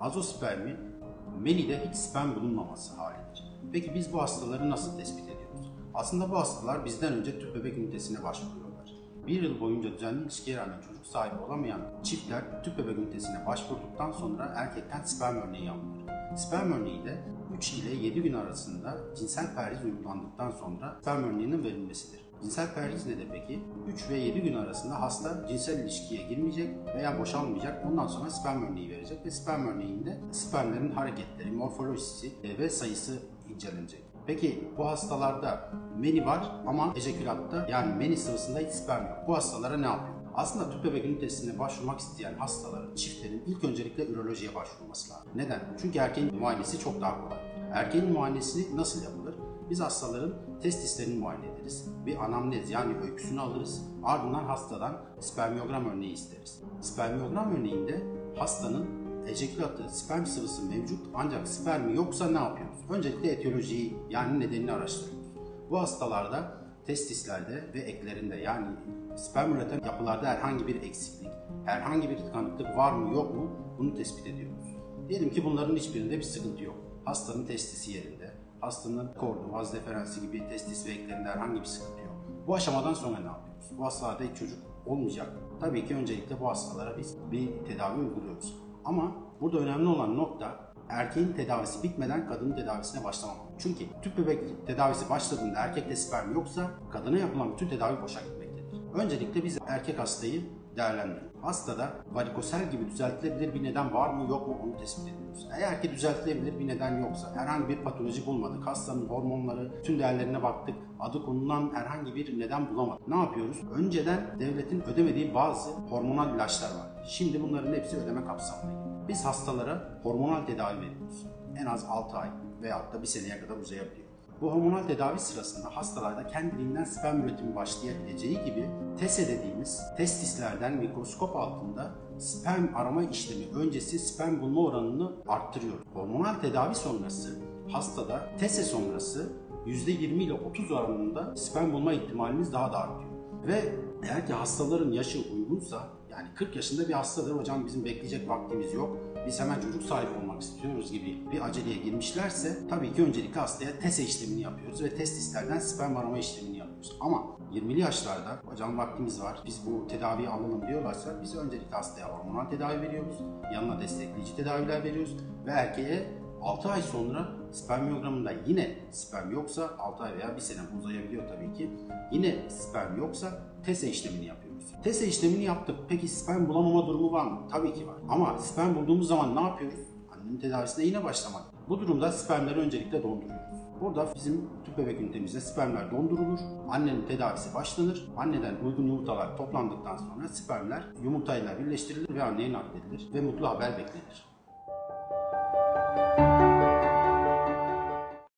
Azospermi menide hiç sperm bulunmaması halidir. Peki biz bu hastaları nasıl tespit ediyoruz? Aslında bu hastalar bizden önce tüp bebek ünitesine başvuruyorlar. Bir yıl boyunca düzenli ilişkiye rağmen çocuk sahibi olamayan çiftler tüp bebek ünitesine başvurduktan sonra erkekten sperm örneği alınır. Sperm örneği de 3 ile 7 gün arasında cinsel perhiz uygulandıktan sonra sperm örneğinin verilmesidir. Cinsel perhiz nedir peki? 3 ve 7 gün arasında hasta cinsel ilişkiye girmeyecek veya boşalmayacak. Ondan sonra sperm örneği verecek ve sperm örneğinde spermlerin hareketleri, morfolojisi e, ve sayısı incelenecek. Peki bu hastalarda meni var ama ejekülatta yani meni sıvısında hiç sperm yok. Bu hastalara ne yapıyor? Aslında tüp bebek ünitesine başvurmak isteyen hastaların, çiftlerin ilk öncelikle ürolojiye başvurması lazım. Neden? Çünkü erkeğin muayenesi çok daha kolay. Erkeğin muayenesi nasıl yapılır? Biz hastaların testislerini muayene ederiz. Bir anamnez yani öyküsünü alırız. Ardından hastadan spermiyogram örneği isteriz. Spermiyogram örneğinde hastanın ejekülatı, sperm sıvısı mevcut ancak spermi yoksa ne yapıyoruz? Öncelikle etiyolojiyi yani nedenini araştırıyoruz. Bu hastalarda testislerde ve eklerinde yani sperm üreten yapılarda herhangi bir eksiklik, herhangi bir tıkanıklık var mı yok mu bunu tespit ediyoruz. Diyelim ki bunların hiçbirinde bir sıkıntı yok. Hastanın testisi yerinde, hastanın kordu, vaz deferansı gibi testis ve eklerinde herhangi bir sıkıntı yok. Bu aşamadan sonra ne yapıyoruz? Bu hastalarda hiç çocuk olmayacak. Tabii ki öncelikle bu hastalara biz bir tedavi uyguluyoruz. Ama burada önemli olan nokta erkeğin tedavisi bitmeden kadının tedavisine başlamamak. Çünkü tüp bebek tedavisi başladığında erkekte sperm yoksa kadına yapılan bütün tedavi boşa gitmektedir. Öncelikle biz erkek hastayı değerlendirelim. Hastada varikosel gibi düzeltilebilir bir neden var mı yok mu onu tespit ediyoruz. Eğer ki düzeltilebilir bir neden yoksa, herhangi bir patoloji bulmadık, hastanın hormonları, tüm değerlerine baktık, adı konulan herhangi bir neden bulamadık. Ne yapıyoruz? Önceden devletin ödemediği bazı hormonal ilaçlar var. Şimdi bunların hepsi ödeme kapsamına giriyor. Biz hastalara hormonal tedavi veriyoruz. En az 6 ay veyahut da bir seneye kadar uzayabiliyor. Bu hormonal tedavi sırasında hastalarda kendiliğinden sperm üretimi başlayabileceği gibi TESE dediğimiz testislerden mikroskop altında sperm arama işlemi öncesi sperm bulma oranını arttırıyor. Hormonal tedavi sonrası hastada TESE sonrası %20 ile 30 oranında sperm bulma ihtimalimiz daha da artıyor. Ve eğer ki hastaların yaşı uygunsa yani 40 yaşında bir hastadır hocam bizim bekleyecek vaktimiz yok. Biz hemen çocuk sahibi olmak istiyoruz gibi bir aceleye girmişlerse tabii ki öncelikle hastaya TESE işlemini yapıyoruz ve testislerden sperm arama işlemini yapıyoruz. Ama 20'li yaşlarda hocam vaktimiz var biz bu tedaviyi alalım diyorlarsa biz öncelikle hastaya hormonal tedavi veriyoruz. Yanına destekleyici tedaviler veriyoruz ve erkeğe 6 ay sonra spermiyogramında yine sperm yoksa 6 ay veya 1 sene uzayabiliyor tabii ki. Yine sperm yoksa TESE işlemini yapıyoruz. TESE işlemini yaptık. Peki sperm bulamama durumu var mı? Tabii ki var. Ama sperm bulduğumuz zaman ne yapıyoruz? Annenin tedavisine yine başlamak. Bu durumda spermleri öncelikle donduruyoruz. Burada bizim tüp bebek ünitemizde spermler dondurulur. Annenin tedavisi başlanır. Anneden uygun yumurtalar toplandıktan sonra spermler yumurtayla birleştirilir ve anneye nakledilir ve mutlu haber beklenir.